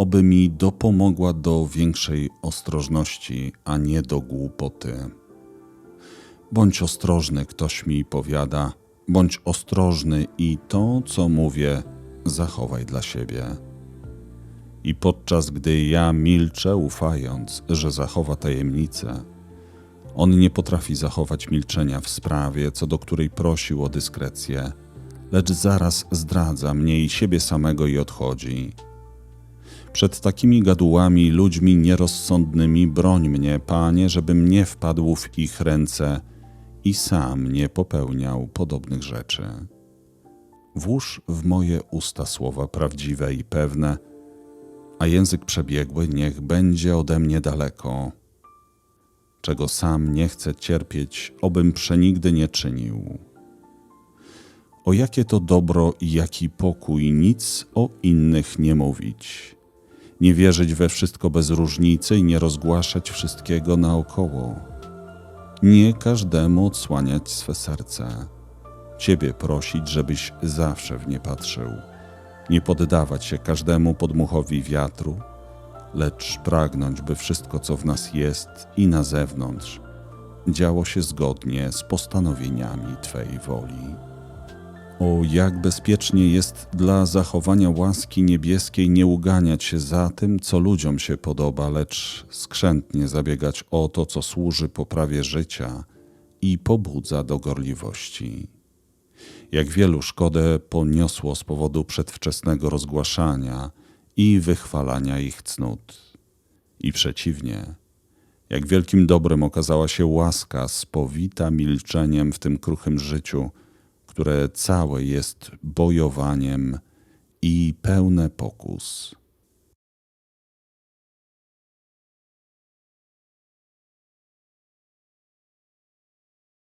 oby mi dopomogła do większej ostrożności, a nie do głupoty. Bądź ostrożny, ktoś mi powiada, bądź ostrożny i to, co mówię, zachowaj dla siebie. I podczas gdy ja milczę, ufając, że zachowa tajemnicę, on nie potrafi zachować milczenia w sprawie, co do której prosił o dyskrecję, lecz zaraz zdradza mnie i siebie samego i odchodzi. Przed takimi gadułami, ludźmi nierozsądnymi broń mnie, Panie, żebym nie wpadł w ich ręce i sam nie popełniał podobnych rzeczy. Włóż w moje usta słowa prawdziwe i pewne, a język przebiegły niech będzie ode mnie daleko. Czego sam nie chcę cierpieć, obym przenigdy nie czynił. O jakie to dobro i jaki pokój, nic o innych nie mówić. Nie wierzyć we wszystko bez różnicy i nie rozgłaszać wszystkiego naokoło. Nie każdemu odsłaniać swe serce. Ciebie prosić, żebyś zawsze w nie patrzył. Nie poddawać się każdemu podmuchowi wiatru, lecz pragnąć, by wszystko, co w nas jest i na zewnątrz, działo się zgodnie z postanowieniami Twej woli. O, jak bezpiecznie jest dla zachowania łaski niebieskiej nie uganiać się za tym, co ludziom się podoba, lecz skrzętnie zabiegać o to, co służy poprawie życia i pobudza do gorliwości. Jak wielu szkodę poniosło z powodu przedwczesnego rozgłaszania i wychwalania ich cnót. I przeciwnie, jak wielkim dobrem okazała się łaska spowita milczeniem w tym kruchym życiu, które całe jest bojowaniem i pełne pokus.